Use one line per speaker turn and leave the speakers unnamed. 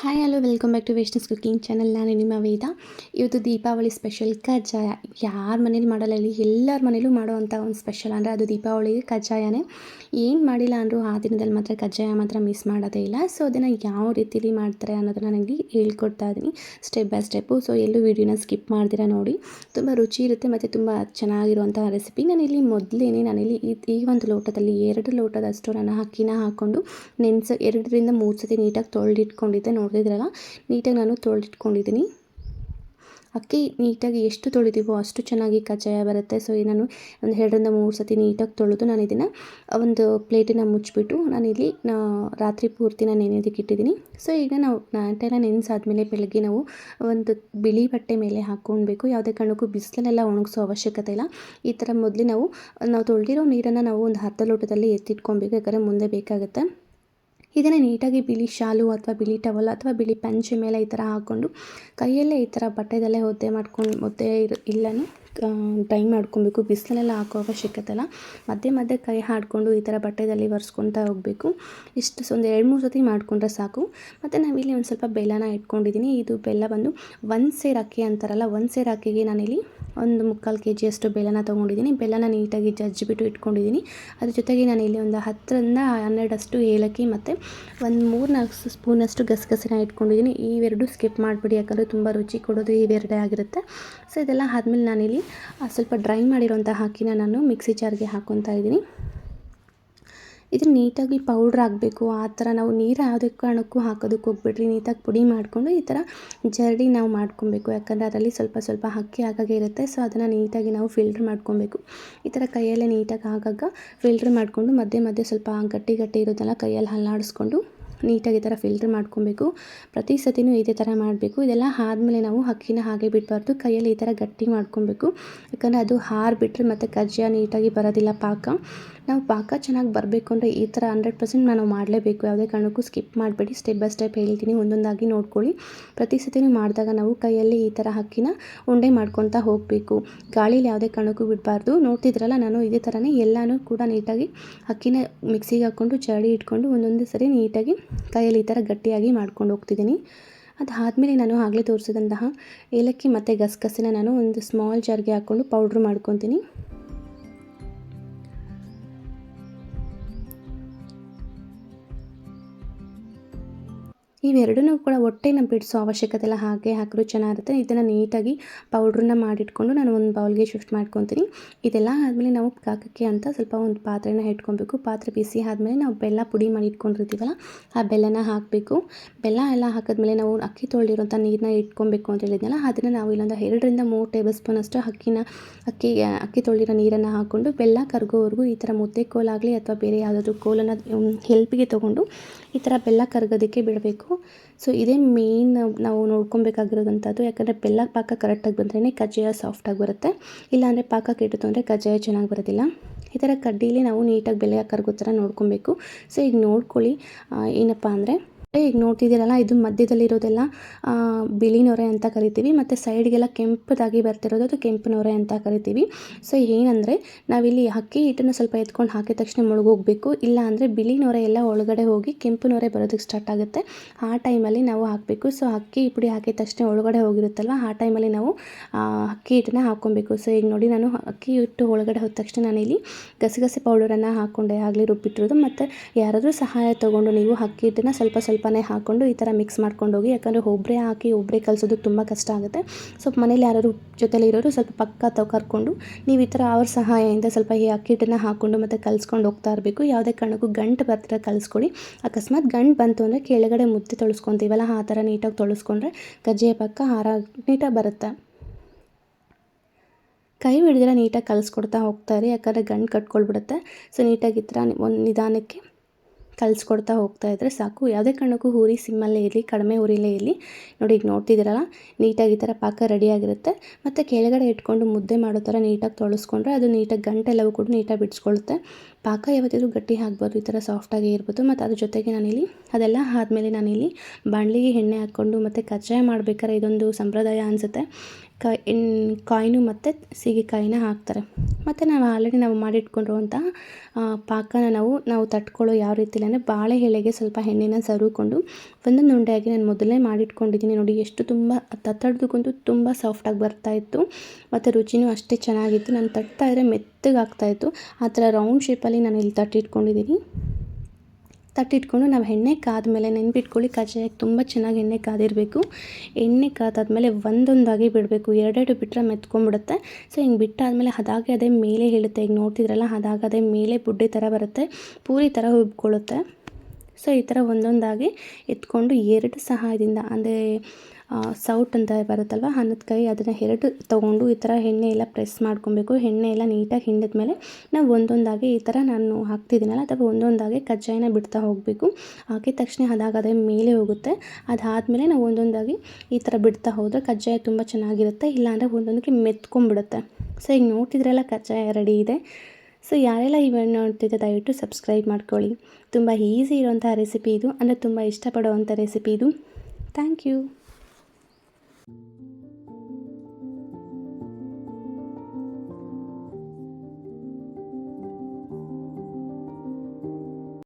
Hi hello welcome back to ವೇಷ್ಣಸ್ cooking channel ನಾನು ನಿಮ್ಮ ವೇದ. ಇವತ್ತು ದೀಪಾವಳಿ ಸ್ಪೆಷಲ್ ಕಜ್ಜಾಯ. ಯಾರ ಮನೇಲಿ ಮಾಡಲ್ಲ ಹೇಳಿ, ಎಲ್ಲರ ಮನೇಲೂ ಮಾಡೋವಂಥ ಒಂದು ಸ್ಪೆಷಲ್ ಅಂದರೆ ಅದು ದೀಪಾವಳಿಗೆ ಕಜ್ಜಾಯನೇ. ಏನು ಮಾಡಿಲ್ಲ ಅಂದರೂ ಆ ದಿನದಲ್ಲಿ ಮಾತ್ರ ಕಜ್ಜಾಯ ಮಾತ್ರ ಮಿಸ್ ಮಾಡೋದೇ ಇಲ್ಲ. ಸೊ ಅದನ್ನು ಯಾವ ರೀತಿಲಿ ಮಾಡ್ತಾರೆ ಅನ್ನೋದನ್ನು ನನಗೆ ಹೇಳ್ಕೊಡ್ತಾ ಇದ್ದೀನಿ ಸ್ಟೆಪ್ ಬೈ ಸ್ಟೆಪ್ಪು ಸೊ ಎಲ್ಲೂ ವೀಡಿಯೋನ ಸ್ಕಿಪ್ ಮಾಡ್ದಿರ ನೋಡಿ. ತುಂಬ ರುಚಿ ಇರುತ್ತೆ ಮತ್ತು ತುಂಬ ಚೆನ್ನಾಗಿರುವಂಥ ರೆಸಿಪಿ ನಾನಿಲ್ಲಿ ಮೊದಲೇನೆ ನಾನಿಲ್ಲಿ ಈ ಈ ಒಂದು ಲೋಟದಲ್ಲಿ, ಎರಡು ಲೋಟದಷ್ಟು ನಾನು ಅಕ್ಕಿನ ಹಾಕ್ಕೊಂಡು ನೆನೆಸ, ಎರಡರಿಂದ ಮೂರು ಸತಿ ನೀಟಾಗಿ ತೊಳೆದಿಟ್ಕೊಂಡಿದ್ದೆ ನೋಡಿದ್ರಲ್ಲ? ನೀಟಾಗಿ ನಾನು ತೊಳೆದಿಟ್ಕೊಂಡಿದ್ದೀನಿ. ಅಕ್ಕಿ ನೀಟಾಗಿ ಎಷ್ಟು ತೊಳಿತೀವೋ ಅಷ್ಟು ಚೆನ್ನಾಗಿ ಕಜ್ಜಾಯ ಬರುತ್ತೆ. ಸೊ ನಾನು ಒಂದು ಎರಡರಿಂದ ಮೂರು ಸತಿ ನೀಟಾಗಿ ತೊಳೆದು ನಾನು ಇದನ್ನು ಒಂದು ಪ್ಲೇಟಿನ ಮುಚ್ಚಿಬಿಟ್ಟು ನಾನಿಲ್ಲಿ ರಾತ್ರಿ ಪೂರ್ತಿ ನಾನು ನೆನೆಯೋದಕ್ಕೆ ಇಟ್ಟಿದ್ದೀನಿ. ಸೊ ಈಗ ನಾವು ನೆನೆಸಾದ ನೆನೆಸಾದ್ಮೇಲೆ ಬೆಳಗ್ಗೆ ನಾವು ಒಂದು ಬಿಳಿ ಬಟ್ಟೆ ಮೇಲೆ ಹಾಕ್ಕೊಳ್ಬೇಕು. ಯಾವುದೇ ಕಾರಣಕ್ಕೂ ಬಿಸಿಲಲ್ಲೆಲ್ಲ ಒಣಗಿಸೋ ಅವಶ್ಯಕತೆ ಇಲ್ಲ. ಈ ಥರ ಮೊದಲು ನಾವು ನಾವು ತೊಳೆದಿರೋ ನೀರನ್ನು ನಾವು ಒಂದು ಅರ್ಧ ಲೋಟದಲ್ಲಿ ಎತ್ತಿಟ್ಕೊಬೇಕು ಯಾಕಂದರೆ ಮುಂದೆ ಬೇಕಾಗುತ್ತೆ. ಇದನ್ನು ನೀಟಾಗಿ ಬಿಳಿ ಶಾಲು ಅಥವಾ ಬಿಳಿ ಟವಲ್ ಅಥವಾ ಬಿಳಿ ಪಂಚೆ ಮೇಲೆ ಈ ಥರ ಹಾಕ್ಕೊಂಡು ಕೈಯಲ್ಲೇ ಈ ಥರ ಬಟ್ಟೆದಲ್ಲೇ ಒದ್ದೆ ಮಾಡ್ಕೊಂಡು ಒದ್ದೆ ಇಲ್ಲನು ಡ್ರೈ ಮಾಡ್ಕೊಬೇಕು. ಬಿಸಿಲಲ್ಲೆಲ್ಲ ಹಾಕೋ ಅವಶ್ಯಕತೆ ಇಲ್ಲ ಮಧ್ಯೆ ಮಧ್ಯೆ ಕೈ ಹಾಡಿಕೊಂಡು ಈ ಥರ ಬಟ್ಟೆದಲ್ಲಿ ಒರೆಸ್ಕೊತಾ ಹೋಗಬೇಕು. ಇಷ್ಟು ಒಂದು ಎರಡು ಮೂರು ಸತಿ ಮಾಡಿಕೊಂಡ್ರೆ ಸಾಕು. ಮತ್ತು ನಾವಿಲ್ಲಿ ಒಂದು ಸ್ವಲ್ಪ ಬೆಲ್ಲನ ಇಟ್ಕೊಂಡಿದ್ದೀನಿ ಇದು ಬೆಲ್ಲ ಬಂದು ಒಂದು ಸೇರು ಅಕ್ಕಿ ಅಂತಾರಲ್ಲ ಒಂದು ಸೇರು ಅಕ್ಕಿಗೆ ನಾನಿಲ್ಲಿ ಒಂದು ಮುಕ್ಕಾಲು ಕೆ ಜಿಯಷ್ಟು ಬೆಲ್ಲನ ತೊಗೊಂಡಿದ್ದೀನಿ. ಬೆಲ್ಲನ ನೀಟಾಗಿ ಜಜ್ಜಿಬಿಟ್ಟು ಇಟ್ಕೊಂಡಿದ್ದೀನಿ. ಅದ್ರ ಜೊತೆಗೆ ನಾನು ಇಲ್ಲಿ ಒಂದು ಹತ್ತರಿಂದ ಹನ್ನೆರಡಷ್ಟು ಏಲಕ್ಕಿ ಮತ್ತು ಒಂದು ಮೂರು ನಾಲ್ಕು ಸ್ಪೂನಷ್ಟು ಗಸಗಸೆನ ಇಟ್ಕೊಂಡಿದ್ದೀನಿ. ಇವೆರಡು ಸ್ಕಿಪ್ ಮಾಡಿಬಿಡಿ, ಯಾಕಂದರೆ ತುಂಬ ರುಚಿ ಕೊಡೋದು ಇವೆರಡೇ ಆಗಿರುತ್ತೆ. ಸೊ ಇದೆಲ್ಲ ಆದಮೇಲೆ ನಾನಿಲ್ಲಿ ಸ್ವಲ್ಪ ಡ್ರೈ ಮಾಡಿರೋಂಥ ಹಾಕಿನ ನಾನು ಮಿಕ್ಸಿ ಜಾರ್ಗೆ ಹಾಕ್ಕೊತಾ ಇದ್ದೀನಿ. ಇದು ನೀಟಾಗಿ ಪೌಡ್ರ್ ಆಗಬೇಕು ಆ ಥರ ನಾವು ನೀರು ಯಾವುದೇ ಕಾರಣಕ್ಕೂ ಹಾಕೋದಕ್ಕೆ ಹೋಗ್ಬಿಡ್ರಿ. ನೀಟಾಗಿ ಪುಡಿ ಮಾಡಿಕೊಂಡು ಈ ಥರ ಜರಡಿ ನಾವು ಮಾಡ್ಕೊಬೇಕು. ಯಾಕಂದರೆ ಅದರಲ್ಲಿ ಸ್ವಲ್ಪ ಸ್ವಲ್ಪ ಹಕ್ಕಿ ಆಗಾಗ ಇರುತ್ತೆ. ಸೊ ಅದನ್ನು ನೀಟಾಗಿ ನಾವು ಫಿಲ್ಟ್ರ್ ಮಾಡ್ಕೊಬೇಕು. ಈ ಥರ ಕೈಯಲ್ಲೇ ನೀಟಾಗಿ ಆಗಾಗ ಫಿಲ್ಟ್ರ್ ಮಾಡಿಕೊಂಡು ಮಧ್ಯೆ ಮಧ್ಯೆ ಸ್ವಲ್ಪ ಗಟ್ಟಿ ಗಟ್ಟಿ ಇರೋದೆಲ್ಲ ಕೈಯಲ್ಲಿ ಹಲ್ಲಾಡಿಸ್ಕೊಂಡು ನೀಟಾಗಿ ಈ ಥರ ಫಿಲ್ಟ್ರ್ ಮಾಡ್ಕೊಬೇಕು. ಪ್ರತಿ ಸತಿನೂ ಇದೇ ಥರ ಮಾಡಬೇಕು. ಇದೆಲ್ಲ ಆದಮೇಲೆ ನಾವು ಹಕ್ಕಿನ ಹಾಗೆ ಬಿಡಬಾರ್ದು. ಕೈಯಲ್ಲಿ ಈ ಥರ ಗಟ್ಟಿ ಮಾಡ್ಕೊಬೇಕು. ಯಾಕಂದರೆ ಅದು ಹಾರು ಬಿಟ್ಟರೆ ಮತ್ತು ಕಜ್ಜಿಯ ನೀಟಾಗಿ ಬರೋದಿಲ್ಲ ಪಾಕ. ನಾವು ಪಾಕ ಚೆನ್ನಾಗಿ ಬರಬೇಕು ಅಂದರೆ ಈ ಥರ ಹಂಡ್ರೆಡ್ ಪರ್ಸೆಂಟ್ ನಾನು ಮಾಡಲೇಬೇಕು. ಯಾವುದೇ ಕಾರಣಕ್ಕೂ ಸ್ಕಿಪ್ ಮಾಡಬೇಡಿ. ಸ್ಟೆಪ್ ಬೈ ಸ್ಟೆಪ್ ಹೇಳ್ತೀನಿ. ಒಂದೊಂದಾಗಿ ನೋಡ್ಕೊಳ್ಳಿ. ಪ್ರತಿ ಸತಿನೂ ಮಾಡಿದಾಗ ನಾವು ಕೈಯಲ್ಲಿ ಈ ಥರ ಅಕ್ಕಿನ ಉಂಡೆ ಮಾಡ್ಕೊತಾ ಹೋಗಬೇಕು. ಗಾಳಿಲಿ ಯಾವುದೇ ಕಾರಣಕ್ಕೂ ಬಿಡಬಾರ್ದು. ನೋಡ್ತಿದ್ರಲ್ಲ ನಾನು ಇದೇ ಥರನೇ ಎಲ್ಲನೂ ಕೂಡ ನೀಟಾಗಿ ಅಕ್ಕಿನ ಮಿಕ್ಸಿಗೆ ಹಾಕ್ಕೊಂಡು, ಚಳಿ ಇಟ್ಕೊಂಡು ಒಂದೊಂದು ಸರಿ ನೀಟಾಗಿ ಕೈಯಲ್ಲಿ ಈ ಥರ ಗಟ್ಟಿಯಾಗಿ ಮಾಡ್ಕೊಂಡು ಹೋಗ್ತಿದ್ದೀನಿ. ಅದಾದಮೇಲೆ ನಾನು ಆಗಲೇ ತೋರಿಸಿದಂತಹ ಏಲಕ್ಕಿ ಮತ್ತು ಗಸಗಸೆನ ನಾನು ಒಂದು ಸ್ಮಾಲ್ ಜಾರ್ಗೆ ಹಾಕ್ಕೊಂಡು ಪೌಡ್ರ್ ಮಾಡ್ಕೊತೀನಿ. ಇವೆರಡನ್ನೂ ಕೂಡ ಹೊಟ್ಟೆನ ಬಿಡಿಸೋ ಅವಶ್ಯಕತೆ ಇಲ್ಲ. ಹಾಗೆ ಹಾಕಿದ್ರು ಚೆನ್ನಾಗಿರುತ್ತೆ ಇದನ್ನು ನೀಟಾಗಿ ಪೌಡ್ರನ್ನ ಮಾಡಿಟ್ಕೊಂಡು ನಾನು ಒಂದು ಬೌಲ್ಗೆ ಶಿಫ್ಟ್ ಮಾಡ್ಕೊತೀನಿ. ಇದೆಲ್ಲ ಆದಮೇಲೆ ನಾವು ಕಾಕಕ್ಕೆ ಅಂತ ಸ್ವಲ್ಪ ಒಂದು ಪಾತ್ರೆನ ಇಟ್ಕೊಬೇಕು. ಪಾತ್ರೆ ಬಿಸಿ ಆದಮೇಲೆ ನಾವು ಬೆಲ್ಲ ಪುಡಿ ಮಾಡಿ ಇಟ್ಕೊಂಡಿರ್ತೀವಲ್ಲ, ಆ ಬೆಲ್ಲನ ಹಾಕಬೇಕು. ಬೆಲ್ಲ ಎಲ್ಲ ಹಾಕಿದ್ಮೇಲೆ ನಾವು ಅಕ್ಕಿ ತೊಳೆದಿರೋಂಥ ನೀರನ್ನ ಇಟ್ಕೊಬೇಕು ಅಂತ ಹೇಳಿದ್ನಲ್ಲ, ಅದನ್ನು ನಾವು ಇಲ್ಲೊಂದು ಎರಡರಿಂದ ಮೂರು ಟೇಬಲ್ ಸ್ಪೂನ್ ಅಷ್ಟು ಅಕ್ಕಿನ, ಅಕ್ಕಿ ಅಕ್ಕಿ ತೊಳೆದಿರೋ ನೀರನ್ನು ಹಾಕ್ಕೊಂಡು ಬೆಲ್ಲ ಕರಗೋವರೆಗೂ ಈ ಥರ ಮುದ್ದೆ ಕೋಲಾಗಲಿ ಅಥವಾ ಬೇರೆ ಯಾವುದಾದ್ರೂ ಕೋಲನ್ನು ಹೆಲ್ಪಿಗೆ ತೊಗೊಂಡು ಈ ಥರ ಬೆಲ್ಲ ಕರಗೋದಕ್ಕೆ ಬಿಡಬೇಕು. ಸೊ ಇದೇ ಮೇನ್ ನಾವು ನೋಡ್ಕೊಬೇಕಾಗಿರೋದಂಥದ್ದು. ಯಾಕಂದರೆ ಬೆಲ್ಲ ಪಾಕ ಕರೆಕ್ಟಾಗಿ ಬಂದ್ರೇ ಕಜ್ಜಾಯ ಸಾಫ್ಟಾಗಿ ಬರುತ್ತೆ. ಇಲ್ಲಾಂದರೆ ಪಾಕ ಕೆಟ್ಟಿತು ಅಂದರೆ ಕಜ್ಜಾಯ ಚೆನ್ನಾಗಿ ಬರೋದಿಲ್ಲ. ಈ ಥರ ಕಡ್ಡಿಲಿ ನಾವು ನೀಟಾಗಿ ಬೆಲೆ ಕರ್ಗೋ ಥರ ನೋಡ್ಕೊಬೇಕು. ಸೊ ಈಗ ನೋಡ್ಕೊಳ್ಳಿ. ಏನಪ್ಪ ಅಂದರೆ ಈಗ ನೋಡ್ತಿದ್ದೀರಲ್ಲ, ಇದು ಮಧ್ಯದಲ್ಲಿರೋದೆಲ್ಲ ಬಿಳಿ ನೊರೆ ಅಂತ ಕರಿತೀವಿ, ಮತ್ತು ಸೈಡ್ಗೆಲ್ಲ ಕೆಂಪದಾಗಿ ಬರ್ತಿರೋದು ಅದು ಕೆಂಪು ನೊರೆ ಅಂತ ಕರಿತೀವಿ. ಸೊ ಏನಂದರೆ ನಾವಿಲ್ಲಿ ಅಕ್ಕಿ ಹಿಟ್ಟನ್ನು ಸ್ವಲ್ಪ ಎತ್ಕೊಂಡು ಹಾಕಿದ ತಕ್ಷಣ ಮುಳುಗೋಗಬೇಕು. ಇಲ್ಲ ಅಂದರೆ ಬಿಳಿ ನೊರೆ ಎಲ್ಲ ಒಳಗಡೆ ಹೋಗಿ ಕೆಂಪು ನೊರೆ ಬರೋದಕ್ಕೆ ಸ್ಟಾರ್ಟ್ ಆಗುತ್ತೆ. ಆ ಟೈಮಲ್ಲಿ ನಾವು ಹಾಕಬೇಕು. ಸೊ ಅಕ್ಕಿ ಪುಡಿ ಹಾಕಿದ ತಕ್ಷಣ ಒಳಗಡೆ ಹೋಗಿರುತ್ತಲ್ವ, ಆ ಟೈಮಲ್ಲಿ ನಾವು ಅಕ್ಕಿ ಹಿಟ್ಟನ್ನ ಹಾಕ್ಕೊಬೇಕು. ಸೊ ಈಗ ನೋಡಿ ನಾನು ಅಕ್ಕಿ ಹಿಟ್ಟು ಒಳಗಡೆ ಹೋದ ತಕ್ಷಣ ನಾನಿಲ್ಲಿ ಗಸಗಸೆ ಪೌಡರನ್ನು ಹಾಕ್ಕೊಂಡೆ ಆಗಲಿ ರುಬ್ಬಿಟ್ಟಿರೋದು. ಮತ್ತು ಯಾರಾದರೂ ಸಹಾಯ ತೊಗೊಂಡು ನೀವು ಅಕ್ಕಿ ಹಿಟ್ಟನ್ನು ಸ್ವಲ್ಪ ಸ್ವಲ್ಪ ಸ್ವಲ್ಪನೇ ಹಾಕ್ಕೊಂಡು ಈ ಥರ ಮಿಕ್ಸ್ ಮಾಡ್ಕೊಂಡು ಹೋಗಿ ಯಾಕಂದರೆ ಒಬ್ಬರೇ ಹಾಕಿ ಒಬ್ಬರೇ ಕಲಿಸೋದಕ್ಕೆ ತುಂಬ ಕಷ್ಟ ಆಗುತ್ತೆ. ಸೊ, ಮನೇಲಿ ಯಾರು ಜೊತೆಲಿ ಇರೋರು ಸ್ವಲ್ಪ ಪಕ್ಕ ತಗೋ ಕರ್ಕೊಂಡು, ನೀವು ಈ ಥರ ಅವ್ರ ಸಹಾಯದಿಂದ ಸ್ವಲ್ಪ ಈ ಅಕ್ಕಿಟ್ಟನ್ನು ಹಾಕ್ಕೊಂಡು ಮತ್ತು ಕಲಿಸ್ಕೊಂಡು ಹೋಗ್ತಾ ಇರಬೇಕು. ಯಾವುದೇ ಕಾರಣಕ್ಕೂ ಗಂಟು ಬರ್ತಿರ ಕಲಿಸ್ಕೊಡಿ. ಅಕಸ್ಮಾತ್ ಗಂಟು ಬಂತು ಅಂದರೆ ಕೆಳಗಡೆ ಮುದ್ದೆ ತೊಳಸ್ಕೊತೀವಲ್ಲ, ಆ ಥರ ನೀಟಾಗಿ ತೊಳಸ್ಕೊಂಡ್ರೆ ಗಜ್ಜೆಯ ಪಕ್ಕ ಹಾರ ನೀಟಾಗಿ ಬರುತ್ತೆ. ಕೈ ಹಿಡಿದ್ರೆ ನೀಟಾಗಿ ಕಲಿಸ್ಕೊಡ್ತಾ ಹೋಗ್ತಾರೆ ಯಾಕಂದರೆ ಗಂಟು ಕಟ್ಕೊಳ್ಬಿಡುತ್ತೆ. ಸೊ, ನೀಟಾಗಿ ಈ ಥರ ಒಂದು ನಿಧಾನಕ್ಕೆ ಕಲಿಸ್ಕೊಡ್ತಾ ಹೋಗ್ತಾ ಇದ್ದರೆ ಸಾಕು. ಯಾವುದೇ ಕಾರಣಕ್ಕೂ ಹುರಿ ಸಿಮ್ಮಲ್ಲೇ ಇರಲಿ, ಕಡಿಮೆ ಹುರಿಲೇ ಇರಲಿ. ನೋಡಿ, ಈಗ ನೋಡ್ತಿದ್ದೀರಲ್ಲ, ನೀಟಾಗಿ ಈ ಥರ ಪಾಕ ರೆಡಿಯಾಗಿರುತ್ತೆ ಮತ್ತು ಕೆಳಗಡೆ ಇಟ್ಕೊಂಡು ಮುದ್ದೆ ಮಾಡೋ ಥರ ನೀಟಾಗಿ ತೊಳಸ್ಕೊಂಡ್ರೆ ಅದು ನೀಟಾಗಿ ಗಂಟೆಲ್ಲವೂ ಕೂಡ ನೀಟಾಗಿ ಬಿಡಿಸ್ಕೊಳ್ಳುತ್ತೆ ಪಾಕ ಯಾವತ್ತಿದ್ರೂ ಗಟ್ಟಿ ಹಾಕ್ಬೋದು ಈ ಥರ ಸಾಫ್ಟಾಗಿ ಇರ್ಬೋದು. ಮತ್ತು ಅದ್ರ ಜೊತೆಗೆ ನಾನಿಲ್ಲಿ, ಅದೆಲ್ಲ ಆದಮೇಲೆ ನಾನಿಲ್ಲಿ ಬಾಣಲಿಗೆ ಎಣ್ಣೆ ಹಾಕ್ಕೊಂಡು ಮತ್ತು ಕಜ್ಜಾಯ ಮಾಡ್ಬೇಕಾದ್ರೆ ಇದೊಂದು ಸಂಪ್ರದಾಯ ಅನಿಸುತ್ತೆ. ಕಾಯಿ ಕಾಯಿನು ಮತ್ತು ಸೀಗೆಕಾಯಿನ ಹಾಕ್ತಾರೆ. ಮತ್ತು ನಾವು ಆಲ್ರೆಡಿ ನಾವು ಮಾಡಿಟ್ಕೊಂಡಿರುವಂತಹ ಪಾಕನ ನಾವು ನಾವು ತಟ್ಕೊಳ್ಳೋ ಯಾವ ರೀತಿಲಿ ಅಂದರೆ ಬಾಳೆ ಎಳೆಗೆ ಸ್ವಲ್ಪ ಎಣ್ಣೆನ ಸವರಿಕೊಂಡು ಒಂದೊಂದು ಉಂಡೆಯಾಗಿ ನಾನು ಮೊದಲೇ ಮಾಡಿಟ್ಕೊಂಡಿದ್ದೀನಿ. ನೋಡಿ, ಎಷ್ಟು ತುಂಬ ತಟ್ಟೋದಕ್ಕಂತೂ ತುಂಬ ಸಾಫ್ಟಾಗಿ ಬರ್ತಾಯಿತ್ತು ಮತ್ತು ರುಚಿನೂ ಅಷ್ಟೇ ಚೆನ್ನಾಗಿತ್ತು. ನಾನು ತಟ್ತಾ ಮೆತ್ತಗಾಗ್ತಾಯಿತ್ತು ಆ ಥರ ರೌಂಡ್ ಶೇಪಲ್ಲಿ ನಾನು ಇಲ್ಲಿ ತಟ್ಟಿಟ್ಕೊಂಡಿದ್ದೀನಿ. ತಟ್ಟಿಟ್ಕೊಂಡು ನಾವು ಎಣ್ಣೆ ಕಾದ ಮೇಲೆ ನೆನ್ಪಿಟ್ಕೊಳ್ಳಿ, ಕಜ್ಜಾಯಕ್ಕೆ ತುಂಬ ಚೆನ್ನಾಗಿ ಎಣ್ಣೆ ಕಾದಿರಬೇಕು. ಎಣ್ಣೆ ಕಾದಾದ್ಮೇಲೆ ಒಂದೊಂದಾಗಿ ಬಿಡಬೇಕು. ಎರಡೆರಡು ಬಿಟ್ಟರೆ ಮೆತ್ಕೊಂಡ್ಬಿಡುತ್ತೆ. ಸೊ ಹಿಂಗೆ ಬಿಟ್ಟಾದಮೇಲೆ ಅದಾಗೆ ಅದೇ ಮೇಲೆ ಹೇಳುತ್ತೆ. ಈಗ ನೋಡ್ತಿದ್ರಲ್ಲ, ಅದಾಗ ಅದೇ ಮೇಲೆ ಬುಡ್ಡಿ ಥರ ಬರುತ್ತೆ. ಪೂರಿ ಥರ ಉಬ್ಕೊಳ್ಳುತ್ತೆ ಸೊ ಈ ಥರ ಒಂದೊಂದಾಗಿ ಎತ್ಕೊಂಡು ಎರಡು ಸಹಾಯದಿಂದ, ಅಂದರೆ ಸೌಟ್ ಅಂತ ಬರುತ್ತಲ್ವ? ಅನ್ನದ ಕೈ ಅದನ್ನು ಎರಡು ತೊಗೊಂಡು ಈ ಥರ ಎಣ್ಣೆ ಎಲ್ಲ ಪ್ರೆಸ್ ಮಾಡ್ಕೊಬೇಕು. ಎಣ್ಣೆ ಎಲ್ಲ ನೀಟಾಗಿ ಹಿಂಡಿದ ಮೇಲೆ ನಾವು ಒಂದೊಂದಾಗಿ ಈ ಥರ ನಾನು ಹಾಕ್ತಿದ್ದೀನಲ್ಲ, ಅಥವಾ ಒಂದೊಂದಾಗಿ ಕಜ್ಜಾಯನ ಬಿಡ್ತಾ ಹೋಗಬೇಕು. ಹಾಕಿದ ತಕ್ಷಣ ಅದಾಗದೇ ಮೇಲೆ ಹೋಗುತ್ತೆ. ಅದಾದಮೇಲೆ ನಾವು ಒಂದೊಂದಾಗಿ ಈ ಥರ ಬಿಡ್ತಾ ಹೋದರೆ ಕಜ್ಜಾಯ ತುಂಬ ಚೆನ್ನಾಗಿರುತ್ತೆ. ಇಲ್ಲಾಂದರೆ ಒಂದೊಂದಕ್ಕೆ ಮೆತ್ಕೊಂಡ್ಬಿಡುತ್ತೆ. ಸೊ ಈಗ ನೋಡ್ತಿದ್ರಲ್ಲ ಕಜ್ಜಾಯ ರೆಡಿ ಇದೆ. ಸೊ ಯಾರೆಲ್ಲ ಇವೆಂಟ್ ನೋಡ್ತಿದ್ದೆ ದಯವಿಟ್ಟು ಸಬ್ಸ್ಕ್ರೈಬ್ ಮಾಡ್ಕೊಳ್ಳಿ. ತುಂಬ ಈಸಿ ಇರುವಂಥ ರೆಸಿಪಿ ಇದು. ಅಂದರೆ ತುಂಬ ಇಷ್ಟಪಡುವಂಥ ರೆಸಿಪಿ ಇದು. Thank you